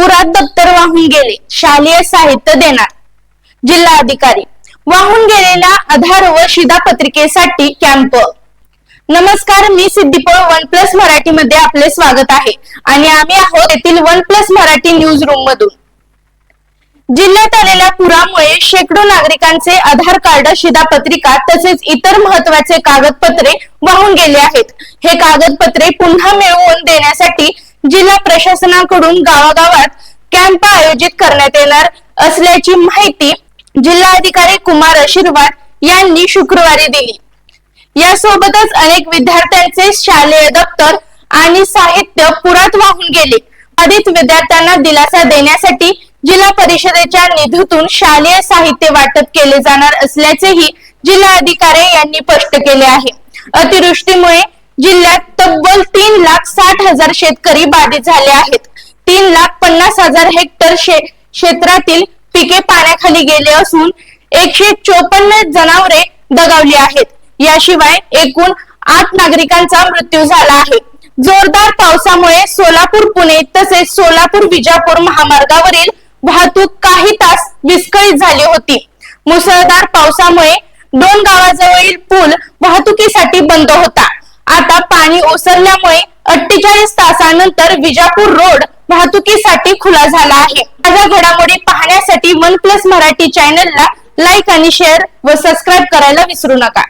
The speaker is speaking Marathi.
पुरात दप्तर वाहून गेले. शालेय साहित्य देणार. जिल्हा अधिकारी वाहून गेलेल्या आधार व शिधापत्रिकेसाठी कॅम्प. नमस्कार मी सिद्धीपळ वन प्लस मराठी मध्ये आपले स्वागत आहे. आणि आम्ही आहोत येथील one plus Marathi news room मधून. जिल्ह्यात आलेल्या पुरामुळे शेकडो नागरिकांचे आधार कार्ड शिधापत्रिका तसेच इतर महत्त्वाचे कागदपत्रे वाहून गेले आहेत. हे कागदपत्रे पुन्हा मिळवून देण्यासाठी जिल्हा प्रशासनाकडून गावागावात कॅम्प आयोजित करण्यात येणार असल्याची माहिती जिल्हाधिकारी कुमार आशीर्वाद यांनी शुक्रवारी दिली. यासोबतच अनेक विद्यार्थ्यांचे शालेय दप्तर आणि साहित्य पुरात वाहून गेले. बाधित विद्यार्थ्यांना दिलासा देण्यासाठी जिल्हा परिषदेच्या निधीतून शालेय साहित्य वाटप केले जाणार असल्याचेही जिल्हाधिकारी यांनी स्पष्ट केले आहे. अतिवृष्टीमुळे जिल्ह्यात लाख साठ हजार शेतकरी बाधित झाले आहेत. तीन लाख पन्नास हजार हेक्टर शे- क्षेत्रातील पिके पाण्याखाली गेले असून एकशे चोपन्न जनावरे दगावली आहेत. याशिवाय एकूण आठ नागरिकांचा मृत्यू झाला आहे. जोरदार पावसामुळे सोलापूर पुणे तसेच सोलापूर विजापूर महामार्गावरील वाहतूक काही तास विस्कळीत झाली होती. मुसळधार पावसामुळे दोन गावाजवळील पूल वाहतुकीसाठी बंद होता. आता पाणी ओसरल्यामुळे अठ्ठेचाळीस तासानंतर विजापूर रोड वाहतुकीसाठी खुला झाला आहे. ताज्या घडामोडी पाहण्यासाठी वन प्लस मराठी चॅनलला लाईक आणि शेअर व सबस्क्राईब करायला विसरू नका.